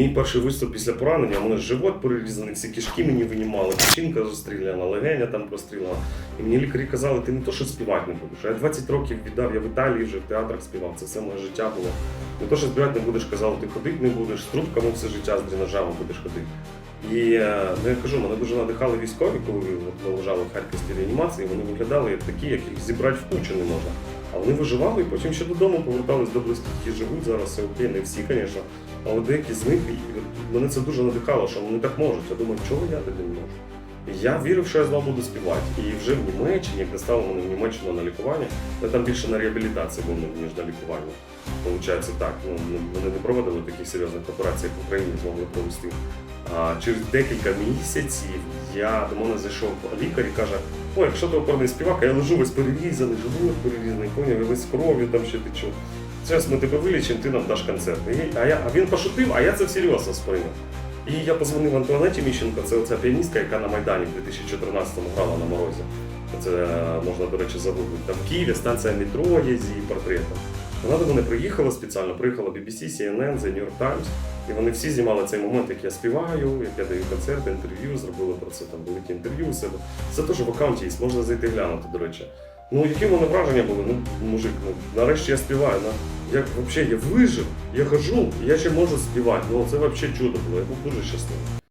Мій перший виступ після поранення, у мене живот перерізаний, всі кишки мені винімали, печінка розстріляна, легеня там простріляна. І мені лікарі казали, ти не то, що співати не будеш. Я 20 років віддав, я в Італії вже в театрах співав, це все моє життя було. Не то, що співати не будеш, казали, ти ходити не будеш, з трубками все життя з дренажами будеш ходити. І е, ну, я кажу, мене дуже надихали військові, коли ми лежали в харківській реанімації, вони виглядали як такі, яких зібрати в кучу не можна. А вони виживали і потім ще додому повертались до близьких, які живуть зараз, все окей, не всі, звісно. Але деякі з них, мене це дуже надихало, що вони так можуть. Я думаю, чого я таки не можу? Я вірив, що я знову буду співати. І вже в Німеччині, як доставили мене в Німеччину на лікування, я там більше на реабілітації був, ніж на лікуванні. Получається так. Ну, вони не проводили таких серйозних операцій, як в Україні змогли провести. Через декілька місяців я до мене зайшов лікар і каже: Ой, якщо ти оперний співак, а я лежу весь перерізаний, живот перерізаний, поняв, весь кров'ю там ще течу. Зараз ми тебе вилічимо, ти нам даш концерт. І, а, я, а він пошутив, а я це всерйоз сприйняв. І я позвонив Антуанеті Міщенко, це оця піаністка, яка на Майдані в 2014-му грала на морозі. Це е, можна, до речі, загуглити. Там в Києві станція метро є з її портретом. Вона до мене приїхала спеціально, приїхала BBC, CNN, The New York Times. І вони всі знімали цей момент, як я співаю, як я даю концерти, інтерв'ю, зробили про це там великі інтерв'ю у себе. Це теж в аккаунті є, можна зайти глянути, до речі. Ну, які в мене враження були? Ну, мужик, ну нарешті я співаю. Ну, я взагалі я вижив, я хожу, я ще можу співати. Ну це взагалі чудо було. Я був дуже щасливий.